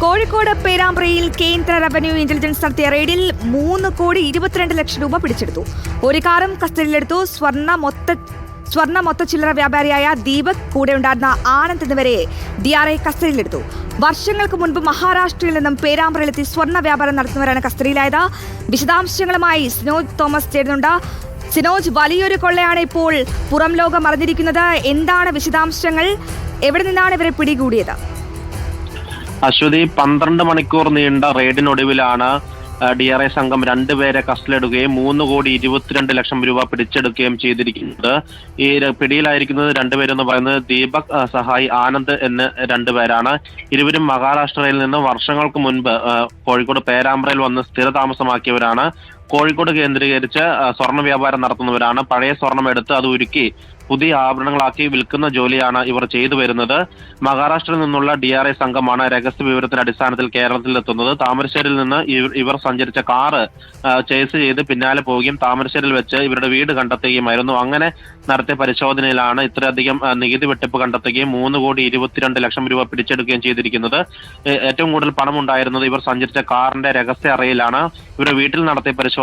കോഴിക്കോട് പേരാമ്പ്രയിൽ കേന്ദ്ര revenue intelligence നടത്തിയ റെയ്ഡിൽ മൂന്ന് കോടി ഇരുപത്തിരണ്ട് ലക്ഷം രൂപ പിടിച്ചെടുത്തു. ഒരു കാറും കസ്റ്റഡിയിലെടുത്തു. സ്വർണ മൊത്ത സ്വർണ മൊത്ത ചില്ലറ വ്യാപാരിയായ ദീപക് കൂടെ ഉണ്ടായിരുന്ന ആനന്ദ് എന്നിവരെ ഡി ആർ ഐ കസ്റ്റഡിയിലെടുത്തു. വർഷങ്ങൾക്ക് മുൻപ് മഹാരാഷ്ട്രയിൽ നിന്നും പേരാമ്പ്രയിലെത്തി സ്വർണ വ്യാപാരം നടത്തുന്നവരാണ് കസ്റ്റഡിയിലായത്. വിശദാംശങ്ങളുമായി സ്നോജ് തോമസ് ചേരുന്നുണ്ട്. സിനോജ് വലിയൊരു കൊള്ളയാണ് ഇപ്പോൾ പുറം ലോകം അറിഞ്ഞിരിക്കുന്നത്. എന്താണ് വിശദാംശങ്ങൾ? എവിടെ നിന്നാണ് ഇവരെ പിടികൂടിയത്? അശ്വതി പന്ത്രണ്ട് മണിക്കൂർ നീണ്ട റെയ്ഡിനൊടുവിലാണ് ഡി ആർ ഐ സംഘം രണ്ടുപേരെ കസ്റ്റഡിയെടുക്കുകയും മൂന്ന് കോടി ഇരുപത്തിരണ്ട് ലക്ഷം രൂപ പിടിച്ചെടുക്കുകയും ചെയ്തിരിക്കുന്നത്. ഈ പിടിയിലായിരിക്കുന്നത് രണ്ടുപേരെന്ന് പറയുന്നത് ദീപക് സഹായ് ആനന്ദ് എന്ന് രണ്ടുപേരാണ്. ഇരുവരും മഹാരാഷ്ട്രയിൽ നിന്ന് വർഷങ്ങൾക്ക് മുൻപ് കോഴിക്കോട് പേരാമ്പ്രയിൽ വന്ന് സ്ഥിരതാമസമാക്കിയവരാണ്. കോഴിക്കോട് കേന്ദ്രീകരിച്ച് സ്വർണ വ്യാപാരം നടത്തുന്നവരാണ്. പഴയ സ്വർണം എടുത്ത് അത് ഉരുക്കി പുതിയ ആഭരണങ്ങളാക്കി വിൽക്കുന്ന ജോലിയാണ് ഇവർ ചെയ്തു വരുന്നത്. മഹാരാഷ്ട്രയിൽ നിന്നുള്ള ഡി ആർ ഐ സംഘമാണ് രഹസ്യ വിവരത്തിന്റെ അടിസ്ഥാനത്തിൽ കേരളത്തിൽ എത്തുന്നത് താമരശ്ശേരിയിൽ നിന്ന് ഇവർ സഞ്ചരിച്ച കാറ് ചേസ് ചെയ്ത് പിന്നാലെ പോവുകയും താമരശ്ശേരിയിൽ വെച്ച് ഇവരുടെ വീട് കണ്ടെത്തുകയുമായിരുന്നു. അങ്ങനെ നടത്തിയ പരിശോധനയിലാണ് ഇത്രയധികം നികുതി വെട്ടിപ്പ് കണ്ടെത്തുകയും മൂന്ന് കോടി ഇരുപത്തിരണ്ട് ലക്ഷം രൂപ പിടിച്ചെടുക്കുകയും ചെയ്തിരിക്കുന്നത്. ഏറ്റവും കൂടുതൽ പണം ഉണ്ടായിരുന്നത് ഇവർ സഞ്ചരിച്ച കാറിന്റെ രഹസ്യ അറയിലാണ്. ഇവരുടെ വീട്ടിൽ നടത്തിയ പരിശോധനയിലും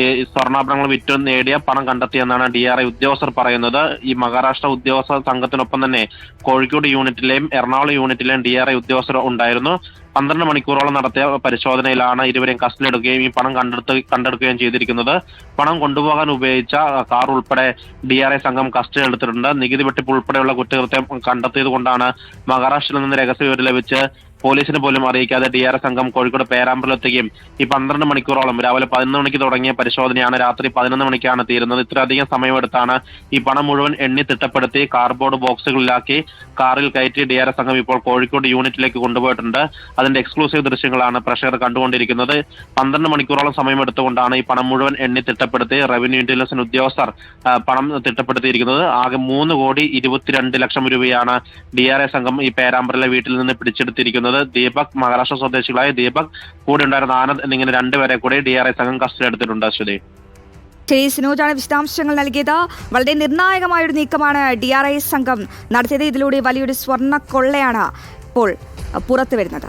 ഈ സ്വർണാഭരണങ്ങൾ വിറ്റു നേടിയ പണം കണ്ടെത്തിയെന്നാണ് ഡി ആർ ഐ ഉദ്യോഗസ്ഥർ പറയുന്നത്. ഈ മഹാരാഷ്ട്ര ഉദ്യോഗസ്ഥ സംഘത്തിനൊപ്പം തന്നെ കോഴിക്കോട് യൂണിറ്റിലെയും എറണാകുളം യൂണിറ്റിലെയും ഡി ആർ ഐ ഉദ്യോഗസ്ഥർ ഉണ്ടായിരുന്നു. പന്ത്രണ്ട് മണിക്കൂറോളം നടത്തിയ പരിശോധനയിലാണ് ഇരുവരെയും കസ്റ്റഡിയെടുക്കുകയും ഈ പണം കണ്ടെടുത്ത് കണ്ടെടുക്കുകയും ചെയ്തിരിക്കുന്നത്. പണം കൊണ്ടുപോകാൻ ഉപയോഗിച്ച കാർ ഉൾപ്പെടെ ഡി ആർ ഐ സംഘം കസ്റ്റഡി എടുത്തിട്ടുണ്ട് നികുതി വെട്ടിപ്പ് ഉൾപ്പെടെയുള്ള കുറ്റകൃത്യം കണ്ടെത്തിയത് കൊണ്ടാണ് മഹാരാഷ്ട്രയിൽ നിന്ന് രഹസ്യ വിവരം ലഭിച്ച് പോലീസിന് പോലും അറിയിക്കാതെ ഡി ആർ എസ് സംഘം കോഴിക്കോട് പേരാമ്പ്രയിലെത്തുകയും ഈ പന്ത്രണ്ട് മണിക്കൂറോളം രാവിലെ പതിനൊന്ന് മണിക്ക് തുടങ്ങിയ പരിശോധനയാണ് രാത്രി പതിനൊന്ന് മണിക്കാണ് തീരുന്നത്. ഇത്രയധികം സമയമെടുത്താണ് ഈ പണം മുഴുവൻ എണ്ണി തിട്ടപ്പെടുത്തി കാർഡ്ബോർഡ് ബോക്സുകളിലാക്കി കാറിൽ കയറ്റി ഡി ആർ എസ് സംഘം ഇപ്പോൾ കോഴിക്കോട് യൂണിറ്റിലേക്ക് കൊണ്ടുപോയിട്ടുണ്ട്. അതിന്റെ എക്സ്ക്ലൂസീവ് ദൃശ്യങ്ങളാണ് പ്രഷർ കണ്ടുകൊണ്ടിരിക്കുന്നത്. പന്ത്രണ്ട് മണിക്കൂറോളം സമയമെടുത്തുകൊണ്ടാണ് ഈ പണം മുഴുവൻ എണ്ണി തിട്ടപ്പെടുത്തി റവന്യൂ ഇന്റലിജൻസ് ഉദ്യോഗസ്ഥർ പണം തിട്ടപ്പെടുത്തിയിരിക്കുന്നത്. ആകെ മൂന്ന് കോടി ഇരുപത്തിരണ്ട് ലക്ഷം രൂപയാണ് ഡി ആർ എസ് സംഘം ഈ പേരാമ്പ്രയിലെ വീട്ടിൽ നിന്ന് പിടിച്ചെടുത്തിരിക്കുന്നത്. ദീപക് മഹാരാഷ്ട്ര സ്വദേശികളായ ദീപക് കൂടെ ഉണ്ടായിരുന്ന ആനന്ദ് എന്നിങ്ങനെ രണ്ടുപേരെ കൂടി ഡി ആർ ഐ സംഘം കസ്റ്റഡി എടുത്തിട്ടുണ്ട് അശ്വതി. ശരി സിനോജാണ് വിശദാംശങ്ങൾ നൽകിയത്. വളരെ നിർണായകമായ ഒരു നീക്കമാണ് ഡി ആർ ഐ സംഘം നടത്തിയത്. ഇതിലൂടെ വലിയൊരു സ്വർണ കൊള്ളയാണ് ഇപ്പോൾ പുറത്തു വരുന്നത്